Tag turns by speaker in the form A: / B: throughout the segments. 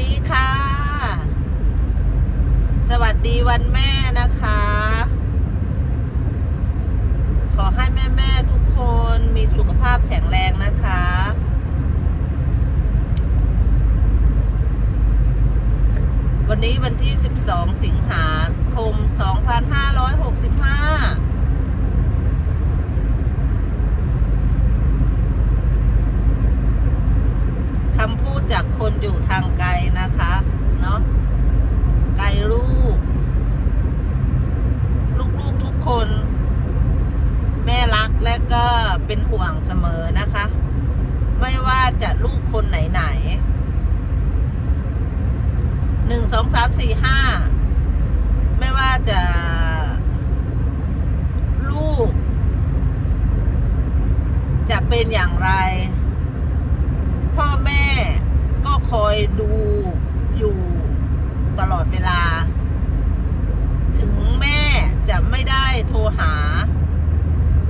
A: ดีค่ะ สวัสดีวันแม่นะคะ ขอให้แม่แม่ทุกคนมีสุขภาพแข็งแรงนะคะ วันนี้วันที่ 12 สิงหาคม 2565 คำพูด จากคนอยู่ทางไกลนะคะ เนาะไกลลูก ลูกๆทุกคน แม่รักและก็เป็นห่วงเสมอนะคะ ไม่ว่าจะลูกคนไหนๆหนึ่งสองสามสี่ห้าไม่ว่าจะลูก จะเป็นอย่างไร พ่อแม่ ก็คอยดูอยู่ตลอดเวลา ถึงแม่จะไม่ได้โทรหา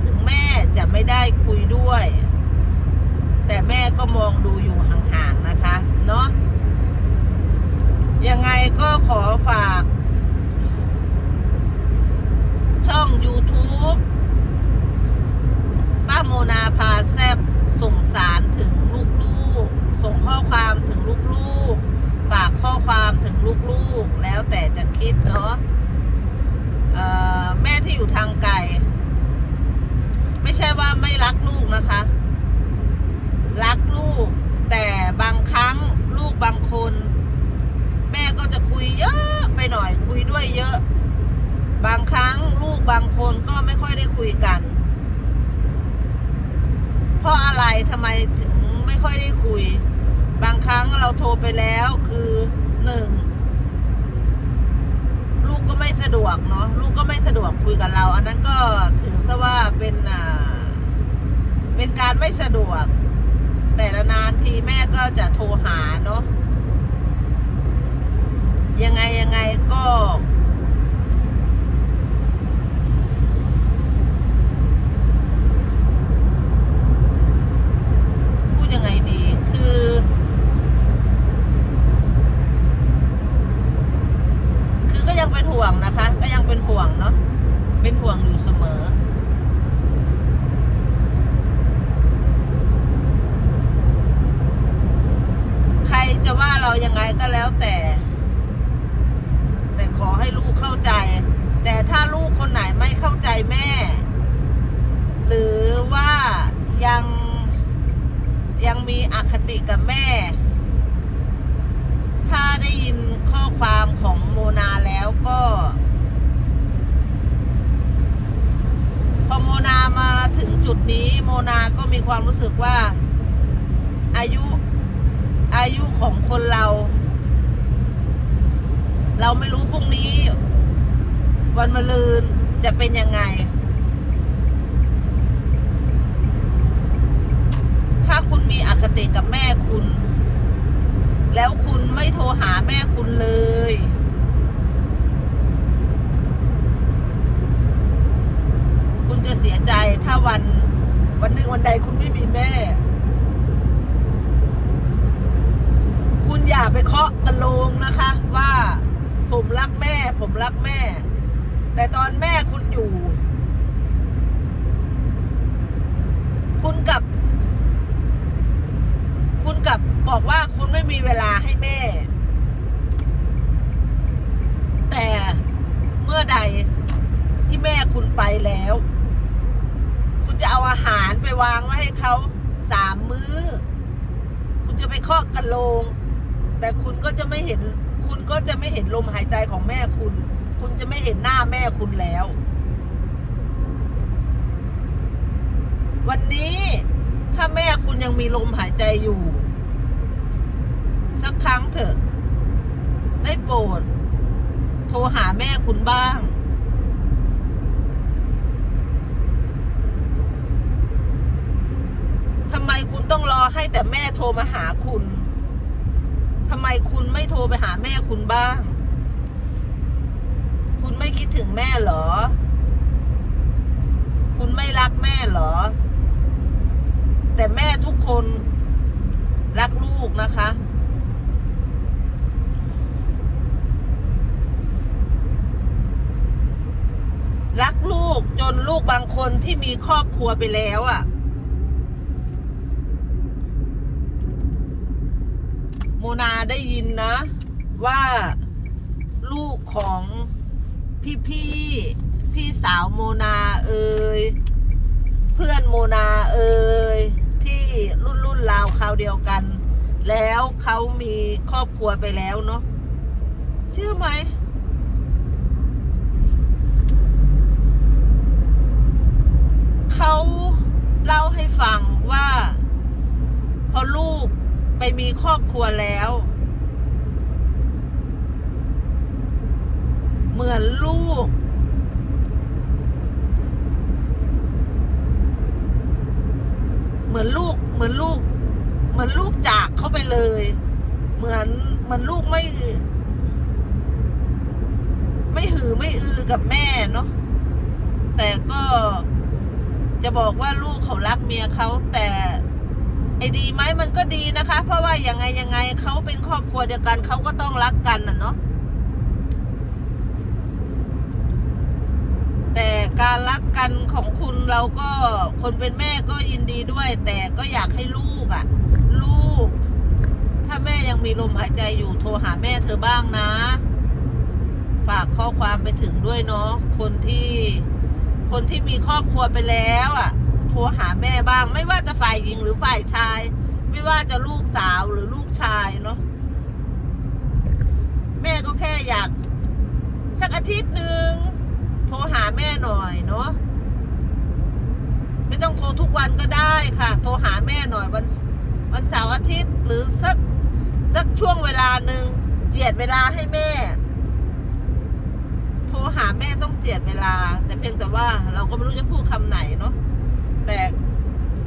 A: ถึงแม่จะไม่ได้คุยด้วย แต่แม่ก็มองดูอยู่ห่างๆนะคะ เนาะยังไงก็ขอฝาก ช่อง YouTube ป้าโมนาพาแซบส่งสารถึงลูกๆ ส่งข้อความถึงลูกๆ ฝากข้อความถึงลูกๆ แล้วแต่จะคิดเนาะเอ่อแม่ที่อยู่ทางไกล ไม่ใช่ว่าไม่รักลูกนะคะ รักลูก แต่บางครั้งลูกบางคน แม่ก็จะคุยเยอะไป หน่อย คุยด้วยเยอะ บางครั้งลูกบางคนก็ไม่ค่อยได้คุยกัน เพราะอะไรทำไมถึงไม่ค่อยได้คุย บางครั้งเราโทรไปแล้วคือหนึ่งลูกก็ไม่สะดวกเนาะลูกก็ไม่สะดวกคุยกับเรา อันนั้นก็ถือซะว่าเป็นอ่าเป็นการไม่สะดวก แต่ละนานทีแม่ก็จะโทรหาเนาะยังไง ยังไงก็พูดยังไงดีคือ คือก็ยังเป็นห่วงนะคะ ก็ยังเป็นห่วงเนาะเป็นห่วงอยู่เสมอใครจะว่าเรายังไงก็แล้วแต่ อให้ลูกเข้าใจ แต่ถ้าลูกคนไหนไม่เข้าใจแม่ หรือว่ายังยังมีอคติกับแม่ ถ้าได้ยินข้อความของโมนาแล้วก็ พอโมนามาถึงจุดนี้ โมนาก็มีความรู้สึกว่าอายุอายุของคนเราเรา ไม่รู้พรุ่งนี้ วันมะรืนจะเป็นยังไง ถ้าคุณมีอคติกับแม่คุณ แล้วคุณไม่โทรหาแม่คุณเลยคุณจะเสียใจถ้าวัน วันหนึ่งวันใดคุณไม่มีแม่ คุณอย่าไปเคาะกระโลงนะคะว่า ผมรักแม่ ผมรักแม่ แต่ตอนแม่คุณอยู่ คุณกับ คุณกับบอกว่าคุณไม่มีเวลาให้แม่ แต่เมื่อใดที่แม่คุณไปแล้ว คุณจะเอาอาหารไปวางไว้ให้เขาสามมื้อ คุณจะไปเคาะกระโลง แต่คุณก็จะไม่เห็น คุณก็จะไม่เห็นลมหายใจของแม่คุณ คุณจะไม่เห็นหน้าแม่คุณแล้ว วันนี้ถ้าแม่คุณยังมีลมหายใจอยู่ สักครั้งเถอะ ได้โปรด โทรหาแม่คุณบ้าง ทำไมคุณต้องรอให้แต่แม่โทรมาหาคุณ ทำไมคุณไม่โทรไปหาแม่คุณบ้าง คุณไม่คิดถึงแม่หรอ คุณไม่รักแม่หรอ แต่แม่ทุกคนรักลูกนะคะ รักลูกจนลูกบางคนที่มีครอบครัวไปแล้วอะ่ะ โมนาได้ยินนะ ว่าลูกของพี่พี่ๆพี่สาวโมนาเอ่ยเพื่อนโมนาเอ่ยที่รุ่นรุ่นราวคราวเดียวกัน แล้วเขามีครอบครัวไปแล้วเนาะเชื่อไหมเขาเล่าให้ฟังว่า พอลูก ไปมีครอบครัวแล้ว เหมือนลูก เหมือนลูก เหมือนลูก เหมือนลูกจากเขาไปเลย เหมือนเหมือนลูกไม่ ไม่หือไม่อือกับแม่เนาะแต่ก็จะบอกว่าลูกเขารักเมียเขาแต่ ดีไหมมันก็ดีนะคะ เพราะว่ายังไงยังไงเขาเป็นครอบครัวเดียวกันเขาก็ต้องรักกันน่ะเนาะแต่การรักกันของคุณเราก็คนเป็นแม่ก็ยินดีด้วย แต่ก็อยากให้ลูกอะ่ะ ลูก ถ้าแม่ยังมีลมหายใจอยู่โทรหาแม่เธอบ้างนะ ฝากข้อความไปถึงด้วยเนาะคนที่ คนที่มีครอบครัวไปแล้วอะ โทรหาแม่บ้าง ไม่ว่าจะฝ่ายหญิงหรือฝ่ายชาย ไม่ว่าจะลูกสาวหรือลูกชายเนาะแม่ก็แค่อยาก สักอาทิตย์หนึ่งโทรหาแม่หน่อยเนาะไม่ต้องโทรทุกวันก็ได้ค่ะ โทรหาแม่หน่อยวันวันเสาร์อาทิตย์หรือสักสักช่วงเวลาหนึ่งเจียดเวลาให้แม่ โทรหาแม่ต้องเจียดเวลา แต่เพียงแต่ว่าเราก็ไม่รู้จะพูดคำไหนเนาะ แต่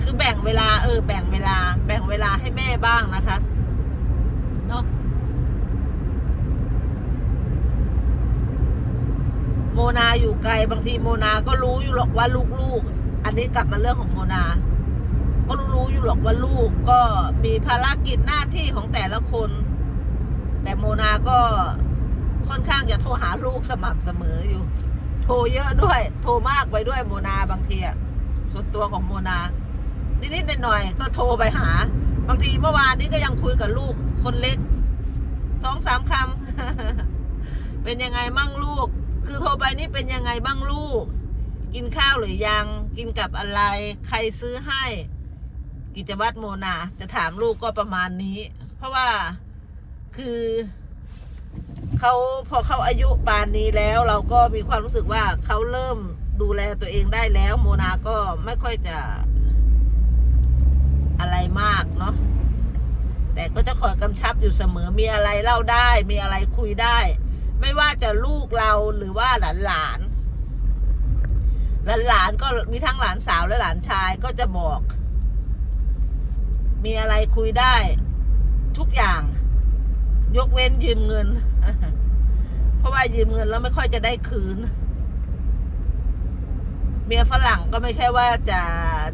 A: คือแบ่งเวลา เออ แบ่งเวลา แบ่งเวลาให้แม่บ้างนะคะเนาะโมนาอยู่ไกลบางทีโมนาก็รู้อยู่หรอกว่าลูกๆ อันนี้กลับมาเรื่องของโมนา ก็รู้ๆอยู่หรอกว่าลูกก็มีภารกิจหน้าที่ของแต่ละคน แต่โมนาก็ค่อนข้างจะโทรหาลูกสม่ำเสมออยู่ โทรเยอะด้วย โทรมากไปด้วยโมนาบางทีอะ ส่วนตัวของโมนา นิดๆหน่อยๆก็โทรไปหา บางทีเมื่อวานนี้ก็ยังคุยกับลูกคนเล็กสองสามคำเป็นยังไงมั่งลูก คือโทรไปนี่เป็นยังไงบ้างลูก กินข้าวหรือยัง กินกับอะไร ใครซื้อให้ กิจวัตรโมนา จะถามลูกก็ประมาณนี้ เพราะว่าคือเขาพอเขาอายุปานนี้แล้ว เราก็มีความรู้สึกว่าเขาเริ่ม ดูแลตัวเองได้แล้ว โมนาก็ไม่ค่อยจะอะไรมากเนาะแต่ก็จะคอยกำชับอยู่เสมอมีอะไรเล่าได้ มีอะไรคุยได้ ไม่ว่าจะลูกเราหรือว่าหลานหลานหลานหลานก็มีทั้งหลานสาวและหลานชายก็จะบอก มีอะไรคุยได้ ทุกอย่าง ยกเว้นยืมเงิน เพราะว่ายืมเงินแล้วไม่ค่อยจะได้คืน เมียฝรั่งก็ไม่ใช่ว่าจะ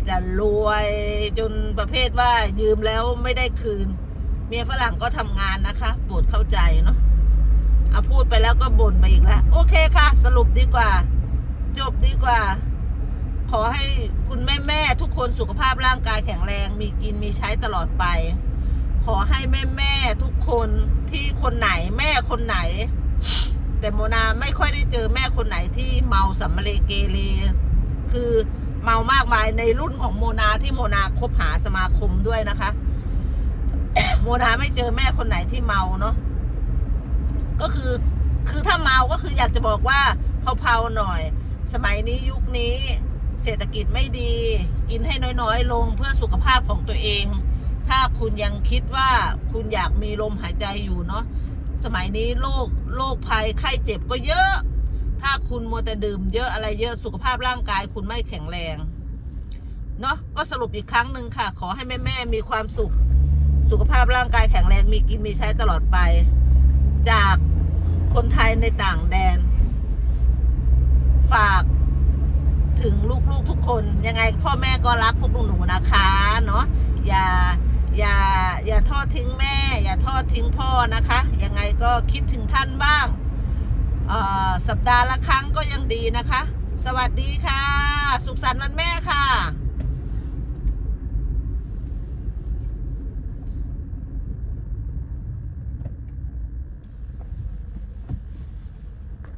A: จะรวยจนประเภทว่ายืมแล้วไม่ได้คืน เมียฝรั่งก็ทำงานนะคะโปรดเข้าใจเนาะเอาพูดไปแล้วก็บ่นไปอีกแล้ว โอเคค่ะ สรุปดีกว่า จบดีกว่า ขอให้คุณแม่แม่ทุกคนสุขภาพร่างกายแข็งแรง มีกินมีใช้ตลอดไป ขอให้แม่แม่ทุกคนที่คนไหนแม่คนไหน แต่โมนาไม่ค่อยได้เจอแม่คนไหนที่เมาสัมมาเลเกเร คือเมามากมายในรุ่นของโมนาที่โมนาคบหาสมาคมด้วยนะคะ โมนาไม่เจอแม่คนไหนที่เมาเนาะก็คือคือถ้าเมาก็คืออยากจะบอกว่าเผาๆหน่อย สมัยนี้ยุคนี้เศรษฐกิจไม่ดี กินให้น้อยๆ ลงเพื่อสุขภาพของตัวเอง ถ้าคุณยังคิดว่าคุณอยากมีลมหายใจอยู่เนาะสมัยนี้โรคโรคภัยไข้เจ็บก็เยอะ ถ้าคุณมัวแต่ดื่มเยอะอะไรเยอะสุขภาพร่างกายคุณไม่แข็งแรง เนาะก็สรุปอีกครั้งหนึ่งค่ะ ขอให้แม่ๆมีความสุข สุขภาพร่างกายแข็งแรงมีกินมีใช้ตลอดไป จากคนไทยในต่างแดน ฝากถึงลูกๆทุกคนยังไงพ่อแม่ก็รักพวกหนูนะคะเนาะอย่าอย่าอย่าทอดทิ้งแม่ อย่าทอดทิ้งพ่อนะคะ ยังไงก็คิดถึงท่านบ้าง สัปดาห์ละครั้งก็ยังดีนะคะ สวัสดีค่ะ สุขสันต์วันแม่ค่ะ